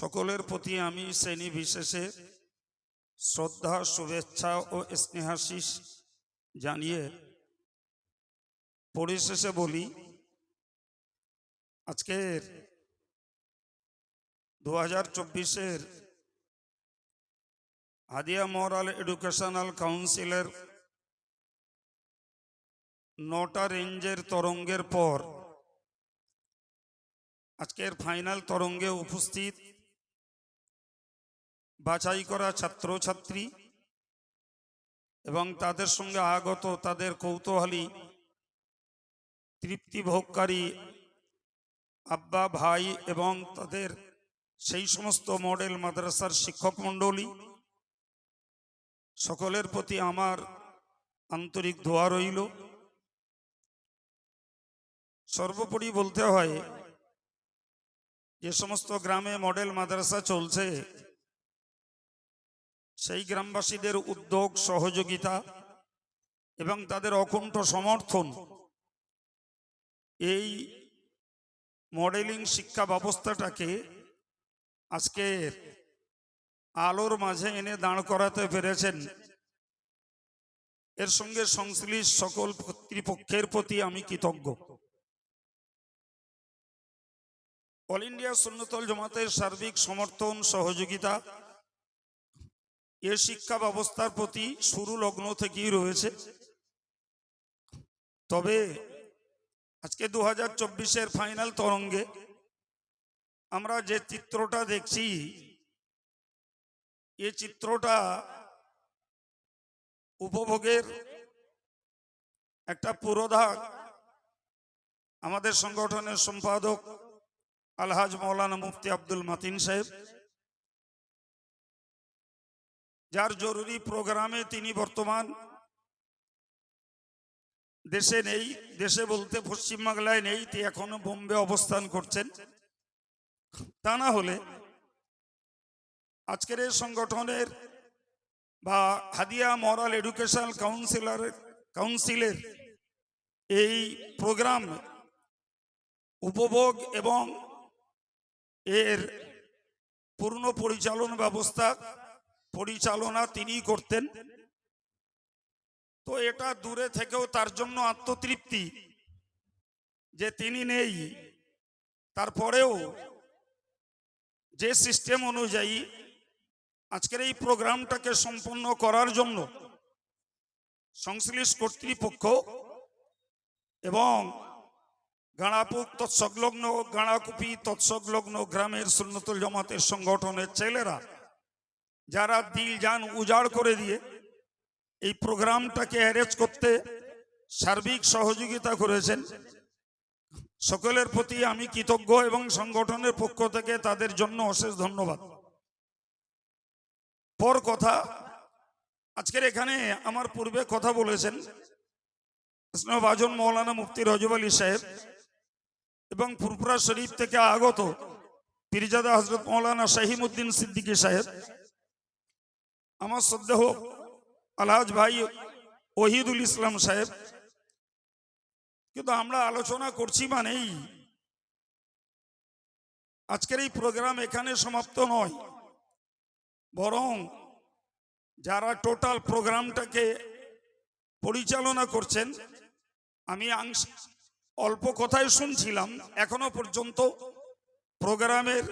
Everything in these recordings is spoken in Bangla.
সকলের প্রতি আমি শ্রেণি বিশেষে শ্রদ্ধা, শুভেচ্ছা ও স্নেহাশিস জানিয়ে পরিশেষে বলি, আজকের দু হাজার চব্বিশের হাদিয়া মোরাল এডুকেশনাল কাউন্সিলের নটা রেঞ্জের তরঙ্গের পর আজকের ফাইনাল তরঙ্গে উপস্থিত বাছাই করা ছাত্রছাত্রী এবং তাদের সঙ্গে আগত তাদের কৌতূহলী তৃপ্তি ভোগকারী আব্বা, ভাই এবং তাদের সেই সমস্ত মডেল মাদ্রাসার শিক্ষক মণ্ডলী, সকলের প্রতি আমার আন্তরিক দোয়া রইল। সর্বোপরি বলতে হয়, যে সমস্ত গ্রামে মডেল মাদ্রাসা চলছে সেই গ্রামবাসীদের উদ্যোগ, সহযোগিতা এবং তাদের অকুণ্ঠ সমর্থন এই মডেলিং শিক্ষা ব্যবস্থাটাকে আজকে আলোর মাঝে এনে দাঁড় করাতে পেরেছেন। এর সঙ্গে সংশ্লিষ্ট সকল কর্তৃপক্ষের প্রতি আমি কৃতজ্ঞ। অল ইন্ডিয়া সুন্নতল জমাতের সার্বিক সমর্থন, সহযোগিতা এ শিক্ষা ব্যবস্থার প্রতি শুরু লগ্ন থেকেই রয়েছে। তবে আজকে দু হাজার চব্বিশের ফাইনাল তরঙ্গে আমরা যে চিত্রটা দেখছি, এ চিত্রটা উপভোগের একটা পুরোধা আমাদের সংগঠনের সম্পাদক আলহাজ মৌলানা মুফতি আব্দুল মাতিন সাহেব যার জরুরি প্রোগ্রামে তিনি বর্তমান দেশে নেই, দেশে বলতে পশ্চিমবাংলায় নেই তিনি এখনও বোম্বে অবস্থান করছেন। তা না হলে আজকের এই সংগঠনের বা হাদিয়া মরাল এডুকেশনাল কাউন্সিলর, কাউন্সিলের এই প্রোগ্রাম উপভোগ এবং এর পূর্ণ পরিচালন ব্যবস্থা পরিচালনা তিনিই করতেন। তো এটা দূরে থেকেও তার জন্য আত্মতৃপ্তি যে তিনি নেই। তারপরেও যে সিস্টেম অনুযায়ী আজকের এই প্রোগ্রামটাকে সম্পন্ন করার জন্য সংশ্লিষ্ট কর্তৃপক্ষ এবং গাঁড়াপুক তৎসংলগ্ন গাঁড়াকুপি তৎসংলগ্ন গ্রামের সুন্নতুল জমাতের সংগঠনের ছেলেরা যারা দিল যান উজাড় করে দিয়ে এই প্রোগ্রামটাকে অ্যারেঞ্জ করতে সার্বিক সহযোগিতা করেছেন। সকলের প্রতি আমি কৃতজ্ঞ এবং সংগঠনের পক্ষ থেকে তাদের জন্য অশেষ ধন্যবাদ। পর কথা, আজকের এখানে আমার পূর্বে কথা বলেছেন বাজন মৌলানা মুফতি রজব আলী সাহেব এবং ফুরপুরা শরীফ থেকে আগত পীরজাদা হজরত মৌলানা শাহিমুদ্দিন সিদ্দিকী সাহেব। আমার শ্রদ্ধেহ আলহাজ ভাই ওহিদুল ইসলাম সাহেব। কিন্তু আমরা আলোচনা করছি মানেই আজকের এই প্রোগ্রাম এখানে সমাপ্ত নয়, বরং যারা টোটাল প্রোগ্রামটাকে পরিচালনা করছেন, আমি আংশ অল্প কথাই শুনছিলাম, এখনও পর্যন্ত প্রোগ্রামের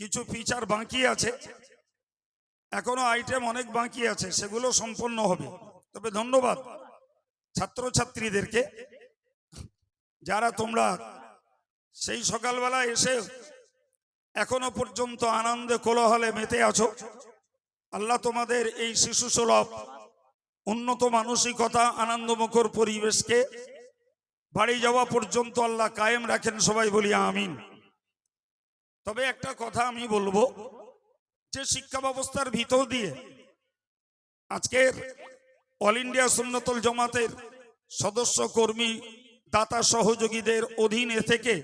কিছু ফিচার বাকি আছে। এখনও আইটেম অনেক বাকি আছে, সেগুলো সম্পন্ন হবে। তবে ধন্যবাদ ছাত্রছাত্রীদেরকে। যারা তোমরা সেই সকালবেলা এসে এখনও পর্যন্ত আনন্দে কোলাহলে মেতে আছো, আল্লাহ তোমাদের এই শিশু সুলভ উন্নত মানসিকতা, আনন্দমুখর পরিবেশকে বাড়ি যাওয়া পর্যন্ত আল্লাহ কায়েম রাখেন, সবাই বলি আমিন। তবে একটা কথা আমি বলব যে শিক্ষা ব্যবস্থার ভিতর দিয়ে আজকের অল ইন্ডিয়া সুন্নতল জমাতের সদস্য, কর্মী, দাতা সহযোগীদের অধীনে থেকে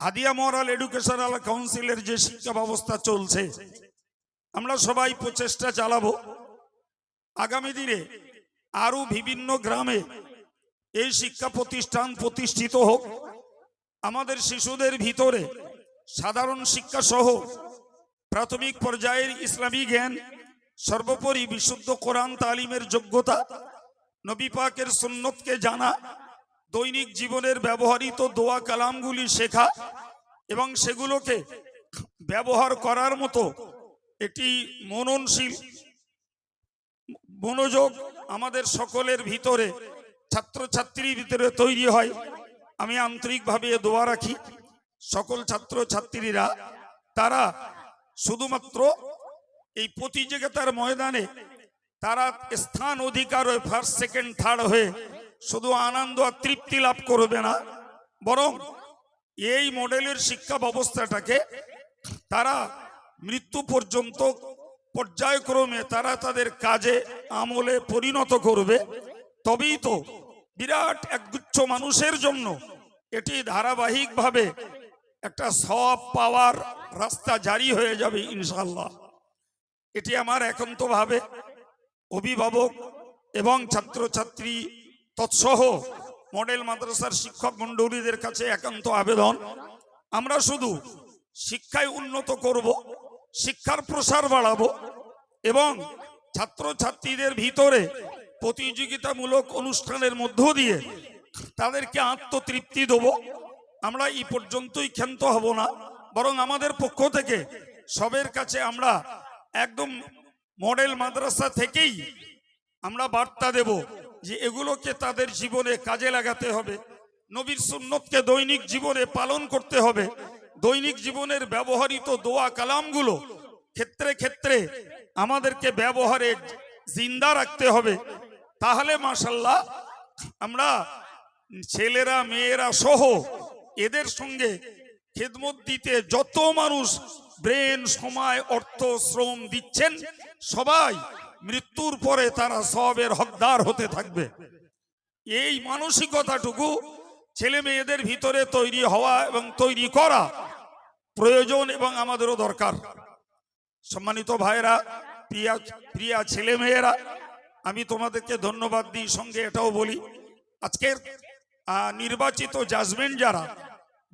হাদিয়া মরাল এডুকেশনাল কাউন্সিলের যে শিক্ষা ব্যবস্থা চলছে, আমরা সবাই প্রচেষ্টা চালাবো। আগামী দিনে আরও বিভিন্ন গ্রামে এই শিক্ষা প্রতিষ্ঠান প্রতিষ্ঠিত হোক। আমাদের শিশুদের ভিতরে সাধারণ শিক্ষা সহ প্রাথমিক পর্যায়ের ইসলামী জ্ঞান, সর্বোপরি বিশুদ্ধ কোরআন তালিমের যোগ্যতা, নবী পাকের সুন্নতকে জানা, দৈনিক জীবনের ব্যবহৃত দোয়া কালামগুলি শেখা এবং সেগুলোকে ব্যবহার করার মতো এটি মননশীল মনোযোগ আমাদের সকলের ভিতরে, ছাত্রছাত্রীর ভিতরে তৈরি হয়। আমি আন্তরিকভাবে দোয়া রাখি। সকল ছাত্র ছাত্রীরা তারা শুধুমাত্র এই প্রতিযোগিতার ময়দানে তারা স্থান অধিকার হয়ে ফার্স্ট সেকেন্ড থার্ড হয়ে শুধু আনন্দ আর তৃপ্তি লাভ করবে না, বরং এই মডেলের শিক্ষা ব্যবস্থাটাকে তারা মৃত্যু পর্যন্ত পর্যায়ক্রমে তারা তাদের কাজে, আমলে পরিণত করবে। তবেই তো বিরাট একগুচ্ছ মানুষের জন্য এটি ধারাবাহিকভাবে একটা সব পাওয়ার রাস্তা জারি হয়ে যাবে ইনশাল্লাহ এটি আমার একান্তভাবে অভিভাবক এবং ছাত্রছাত্রী তৎসহ মডেল মাদ্রাসার শিক্ষক মণ্ডলীদের কাছে একান্ত আবেদন। আমরা শুধু শিক্ষায় উন্নত করব, শিক্ষার প্রসার বাড়াবো এবং ছাত্রছাত্রীদের ভিতরে প্রতিযোগিতামূলক অনুষ্ঠানের মধ্য দিয়ে তাদেরকে আত্মতৃপ্তি দেবো। আমরা এই পর্যন্তই ক্ষান্ত হব না। বরং আমাদের পক্ষ থেকে সবের কাছে আমরা একদম মডেল মাদ্রাসা থেকেই আমরা বার্তা দেব যে এগুলোকে তাদের জীবনে কাজে লাগাতে হবে। নবীর সুন্নতকে দৈনিক জীবনে পালন করতে হবে। দৈনিক জীবনের ব্যবহৃত দোয়া কালামগুলো ক্ষেত্রে ক্ষেত্রে আমাদেরকে ব্যবহারে জিন্দা রাখতে হবে। তাহলে মাসাল্লাহ আমরা ছেলেরা, মেয়েরা সহ এদের সঙ্গে খেদমত দিতে যত মানুষ ব্রেন, সময়, অর্থ, শ্রম দিচ্ছেন, সবাই মৃত্যুর পরে তারা সবের হকদার হতে থাকবে। এই মানসিকতাটুকু ছেলে মেয়েদের ভিতরে তৈরি হওয়া এবং তৈরি করা প্রয়োজন এবং আমাদেরও দরকার। সম্মানিত ভাইরা প্রিয়া প্রিয়া ছেলে মেয়েরা, আমি তোমাদেরকে ধন্যবাদ দিই, সঙ্গে এটাও বলি, আজকের নির্বাচিত জাজমেন্ট যারা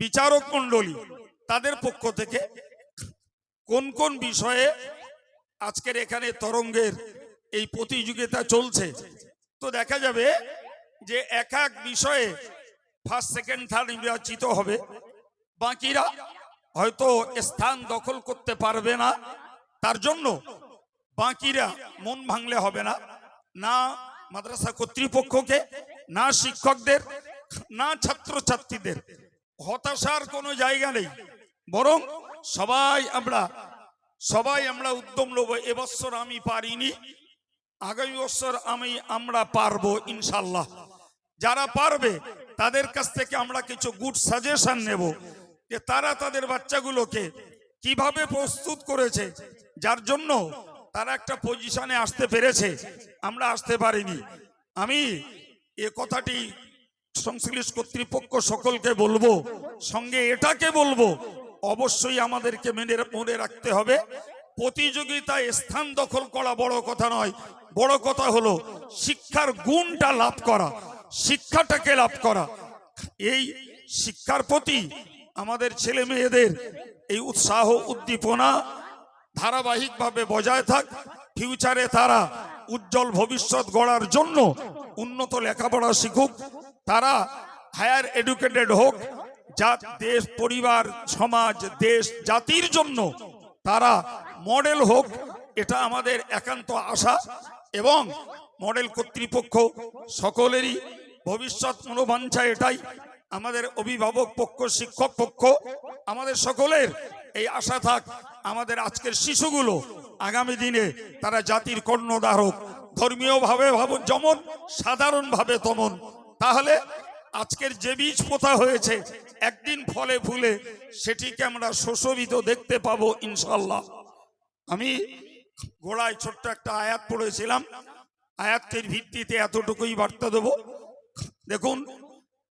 বিচারক মণ্ডলী, তাদের পক্ষ থেকে কোন কোন বিষয়ে আজকের এখানে তরঙ্গের এই প্রতিযোগিতা চলছে? তো দেখা যাবে যে এক এক বিষয়ে ফার্স্ট সেকেন্ড থার্ড নির্বাচিত হবে। বাকিরা হয়তো স্থান দখল করতে পারবে না। তার জন্য বাকিরা মন ভাঙলে হবে না। না মাদ্রাসা কর্তৃপক্ষকে, না শিক্ষকদের, না ছাত্রছাত্রীদের। হতাশার কোনো জায়গা নেই। বরং সবাই আমরা সবাই আমরা উদ্যম নেব এবছর আমি পারিনি, আগামী বছর আমি, আমরা পারব ইনশাল্লাহ যারা পারবে, তাদের কাছ থেকে আমরা কিছু গুড সাজেশন নেব যে তারা তাদের বাচ্চাগুলোকে কীভাবে প্রস্তুত করেছে, যার জন্য তারা একটা পজিশনে আসতে পেরেছে, আমরা আসতে পারিনি। আমি এ কথাটি সংশ্লিষ্ট কর্তৃপক্ষ সকলকে বলব, সঙ্গে এটাকে বলব, অবশ্যই আমাদেরকে মেনে, মনে রাখতে হবে। প্রতিযোগিতায় স্থান দখল করা বড় কথা নয়। বড় কথা হলো, শিক্ষার গুণটা লাভ করা, শিক্ষাটাকে লাভ করা। এই শিক্ষার প্রতি আমাদের ছেলে মেয়েদের এই উৎসাহ, উদ্দীপনা ধারাবাহিকভাবে বজায় থাক। ফিউচারে তারা উজ্জ্বল ভবিষ্যৎ গড়ার জন্য উন্নত লেখাপড়া শিখুক। তারা হায়ার এডুকেটেড হোক যা দেশ, পরিবার, সমাজ, দেশ, জাতির জন্য তারা মডেল হোক, এটা আমাদের একান্ত আশা এবং মডেল কর্তৃপক্ষ সকলেরই ভবিষ্যৎ মনোবাঞ্ছা এটাই। আমাদের অভিভাবক পক্ষ, শিক্ষক পক্ষ, আমাদের সকলের এই আশা থাক, আমাদের আজকের শিশুগুলো আগামী দিনে তারা জাতির কর্ণধারক ধর্মীয় ভাবে যেমন সাধারণ ভাবে তমন। তাহলে আজকের যে বীজ পোতা হয়েছে, একদিন ফলে ফুলে, সেটিকে আমরা শোষবিত দেখতে পাবো ইনশাল্লাহ আমি গোড়ায় ছোট্ট একটা আয়াত পড়েছিলাম। আয়াতের ভিত্তিতে এতটুকুই বার্তা দেব। দেখুন,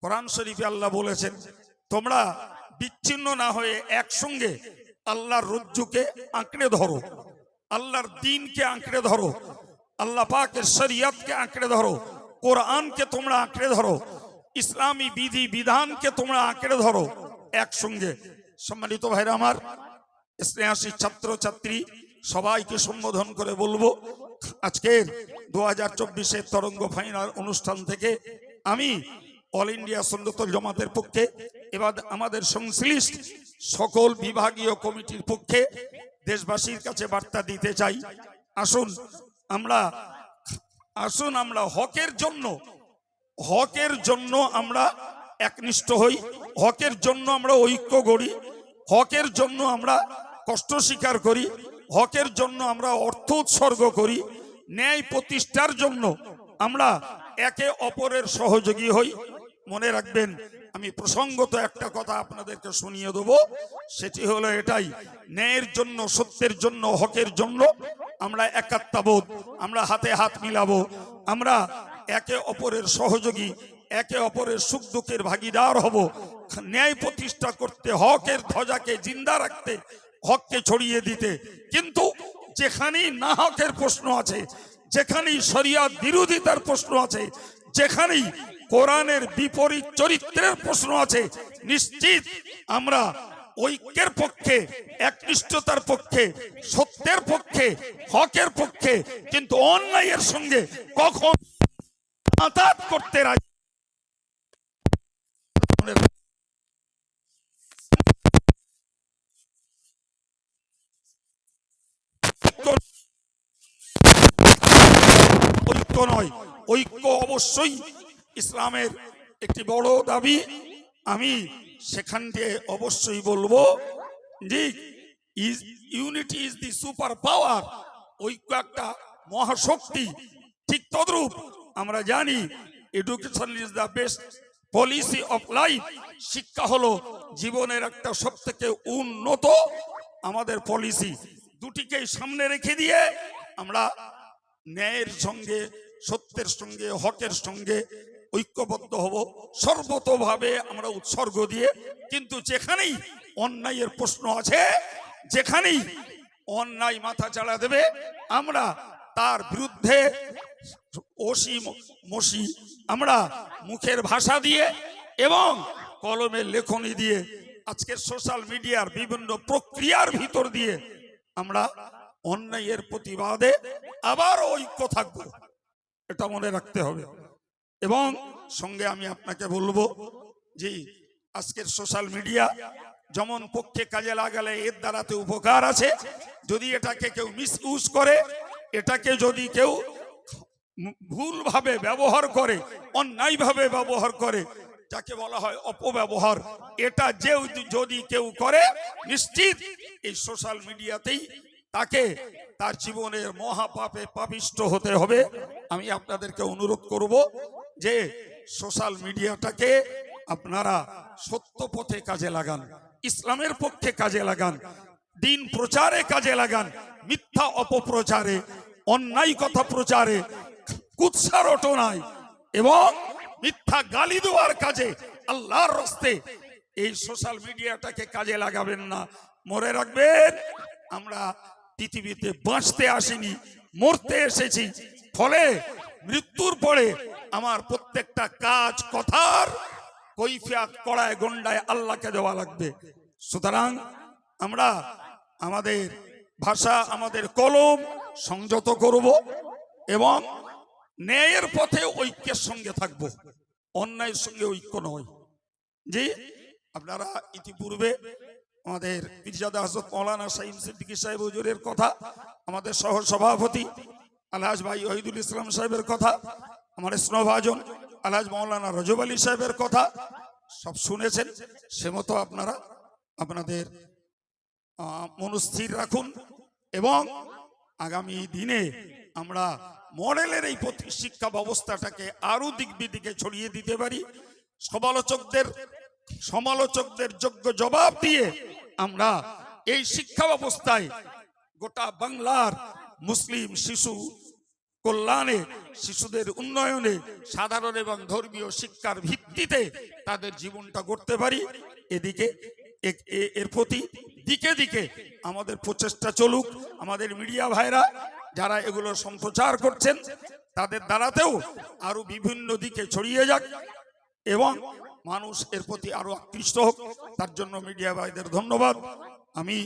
কোরআন শরীফে আল্লাহ বলেছেন, তোমরা বিচ্ছিন্ন না হয়ে একসঙ্গে আল্লাহর রজ্জুকে আঁকড়ে ধরো, আল্লাহর দিনকে আঁকড়ে ধরো, আল্লাহ পাকের শরিয়তকে আঁকড়ে ধরো কোরআনকে তোমরা আঁকড়ে ধরো, ইসলামী বিধি বিধানকে তোমরা আঁকড়ে ধরো একসঙ্গে। সম্মানিত ভাইরা আমার স্নেহাসী ছাত্রছাত্রী, সবাইকে সম্বোধন করে বলব, আজকের দু হাজার চব্বিশের তরঙ্গ ফাইনাল অনুষ্ঠান থেকে আমি অল ইন্ডিয়া সুন্নতল জমাতের পক্ষে, এবার আমাদের সংশ্লিষ্ট সকল বিভাগীয় কমিটির পক্ষে দেশবাসীর কাছে বার্তা দিতে চাই। আসুন, আমরা আসুন আমরা হকের জন্য হকের জন্য আমরা একনিষ্ঠ হই, হকের জন্য আমরা ঐক্য গড়ি, হকের জন্য আমরা কষ্ট স্বীকার করি, হকের জন্য আমরা অর্থ উৎসর্গ করি, ন্যায় প্রতিষ্ঠার জন্য আমরা একে অপরের সহযোগী হই। মনে রাখবেন, আমি প্রসঙ্গত একটা কথা আপনাদেরকে শুনিয়ে দেবো, সেটি হলো এটাই, ন্যায়ের জন্য, সত্যের জন্য, হকের জন্য আমরা একাত্মাবোধ আমরা হাতে হাত মিলাবো, আমরা একে অপরের সহযোগী, একে অপরের সুখ দুঃখের ভাগিদার হব। ন্যায় প্রতিষ্ঠা করতে, হকের ধ্বজাকে জিন্দা রাখতে, হককে ছড়িয়ে দিতে। কিন্তু যেখানেই না হকের প্রশ্ন আছে, যেখানেই শরিয়াত বিরোধিতার প্রশ্ন আছে, যেখানেই কোরআনের বিপরীত চরিত্রের প্রশ্ন আছে, নিশ্চিত আমরা ঐক্যের পক্ষে, একনিষ্ঠতার পক্ষে, সত্যের পক্ষে, হকের পক্ষে, কিন্তু অন্যায়ের সঙ্গে কখন আতাত করতে রাজি? ঐক্য নয়। ঐক্য অবশ্যই ইসলামের একটি বড় দাবি। আমি সেখান দিয়ে অবশ্যই বলব যে is, unity is the super power, ঐক্য একটা মহাশক্তি। ঠিক তদ্রূপ আমরা জানি education is the best policy of life. শিক্ষা হলো জীবনের একটা সব থেকে উন্নত আমাদের পলিসি। দুটিকেই সামনে রেখে দিয়ে আমরা ন্যায়ের সঙ্গে, সত্যের সঙ্গে, হকের সঙ্গে ঐক্যবদ্ধ হব, সর্বতভাবে আমরা উৎসর্গ দিয়ে, কিন্তু যেখানেই অন্যায়ের প্রশ্ন আছে, যেখানেই অন্যায় মাথা চাড়া দেবে, আমরা তার বিরুদ্ধে ওসি মসি, আমরা মুখের ভাষা দিয়ে এবং কলমের লেখনী দিয়ে আজকের সোশ্যাল মিডিয়ার বিভিন্ন প্রক্রিয়ার ভিতর দিয়ে আমরা অন্যায়ের প্রতিবাদে আবার ঐক্য থাকব। এটা মনে রাখতে হবে। এবং সঙ্গে আমি আপনাকে বলব যে আজকের সোশ্যাল মিডিয়া যেমন পক্ষে কাজে লাগালে এর দ্বারাতে উপকার আছে। যদি এটাকে কেউ মিস ইউজ করে, এটাকে যদি কেউ ভুলভাবে ব্যবহার করে, অন্যায়ভাবে ব্যবহার করে, যাকে বলা হয় অপব্যবহার, এটা যে যদি কেউ করে, নিশ্চিত এই সোশ্যাল মিডিয়াতেই তাকে তার জীবনের মহাপাপে পাপিষ্ট হতে হবে। আমি আপনাদেরকে অনুরোধ করব যে সোশ্যাল মিডিয়াটাকে আপনারা সত্য পথে কাজে লাগান, ইসলামের পক্ষে কাজে লাগান, দিন প্রচারে কাজে লাগান, মিথ্যা অপপ্রচারে, অন্যায় কথা প্রচারে, কুৎসা রটনায় এবং মিথ্যা গালি দেওয়ার কাজে আল্লাহর রস্তে এই সোশ্যাল মিডিয়াটাকে কাজে লাগাবেন না। মরে রাখবেন, আমরা পৃথিবীতে বাঁচতে আসিনি, মরতে এসেছি, ফলে মৃত্যুর পরে আমার প্রত্যেকটা কাজ কথার কৈফিয়াত কড়ায় গন্ডায় আল্লাহকে দেওয়া লাগবে। সুতরাং আমরা আমাদের ভাষা, আমাদের কলম সংযত করব এবং ন্যায়ের পথে ঐক্যের সঙ্গে থাকব। অন্যায়ের সঙ্গে ঐক্য নয়। যে আপনারা ইতিপূর্বে আমাদের পীরজাদা হজরত মৌলানা সাইম সিদ্দিকী সাহেব হুজুরের কথা, আমাদের সহ সভাপতি আলহাজ ভাই ওহিদুল ইসলাম সাহেবের কথা আমার স্নভাজন আলাজ মৌলানা রজব আলী সাহেবের কথা সব শুনেছেন, সে মতো আপনারা আপনাদের মনস্থির রাখুন এবং আগামী দিনে আমরা মডেলের এই শিক্ষা ব্যবস্থাটাকে আরও দিক বিদিকে ছড়িয়ে দিতে পারি। সমালোচকদের সমালোচকদের যোগ্য জবাব দিয়ে আমরা এই শিক্ষা ব্যবস্থায় গোটা বাংলার মুসলিম শিশু কল্যাণে, শিশুদের উন্নয়নে, সাধারণ এবং ধর্মীয় শিক্ষার ভিত্তিতে তাদের জীবনটা গড়তে পারি। এদিকে এর প্রতি দিকে দিকে আমাদের প্রচেষ্টা চলুক। আমাদের মিডিয়া ভাইরা যারা এগুলো সম্প্রচার করছেন, তাদের দ্বারাতেও আরও বিভিন্ন দিকে ছড়িয়ে যাক এবং মানুষ এর প্রতি আরও আকৃষ্ট হোক। তার জন্য মিডিয়া ভাইদের ধন্যবাদ। আমি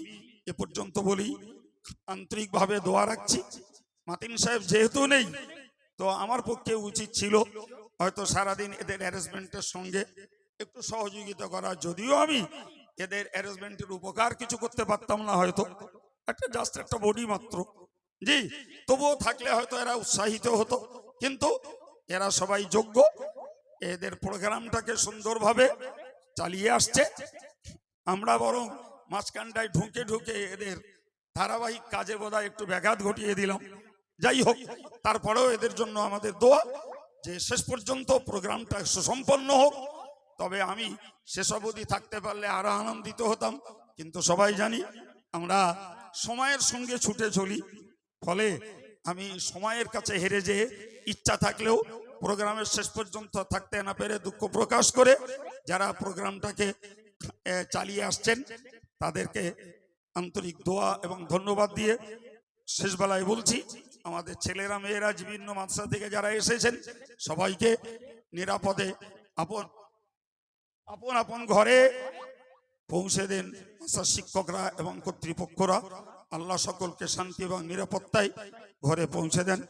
এ পর্যন্ত বলি, আন্তরিকভাবে দোয়া রাখছি। মাতিন সাহেব যেহেতু নেই, তো আমার পক্ষে উচিত ছিল হয়তো সারাদিন এদের অ্যারেঞ্জমেন্টের সঙ্গে একটু সহযোগিতা করা। যদিও আমি এদের অ্যারেঞ্জমেন্টের উপকার কিছু করতে পারতাম না হয়তো। একটা জাস্ট একটা বডি মাত্র। জি, তবুও থাকলে হয়তো এরা উৎসাহিত হতো। কিন্তু এরা সবাই যোগ্য। এদের প্রোগ্রামটাকে সুন্দরভাবে চালিয়ে আসছে। আমরা বরং মাঝখানটায় ঢুকে ঢুকে এদের ধারাবাহিক কাজে বোধহয় একটু ব্যাঘাত ঘটিয়ে দিলাম। যাই হোক, তারপরেও এদের জন্য আমাদের দোয়া যে শেষ পর্যন্ত প্রোগ্রামটা সুসম্পন্ন হোক। তবে আমি শেষ অবধি থাকতে পারলে আরও আনন্দিত হতাম, কিন্তু সবাই জানি আমরা সময়ের সঙ্গে ছুটে চলি। ফলে আমি সময়ের কাছে হেরে যেয়ে ইচ্ছা থাকলেও প্রোগ্রামের শেষ পর্যন্ত থাকতে না পেরে দুঃখ প্রকাশ করে যারা প্রোগ্রামটাকে চালিয়ে আসছেন, তাদেরকে আন্তরিক দোয়া এবং ধন্যবাদ দিয়ে শেষবেলায় বলছি আমাদের ছেলেরা, মেয়েরা, বিভিন্ন মাদ্রাসা থেকে যারা এসেছেন, সবাইকে নিরাপদে আপন আপন আপন ঘরে পৌঁছে দেন মাদ্রাসার শিক্ষকরা এবং কর্তৃপক্ষরা। আল্লাহ সকলকে শান্তি এবং নিরাপত্তায় ঘরে পৌঁছে দেন।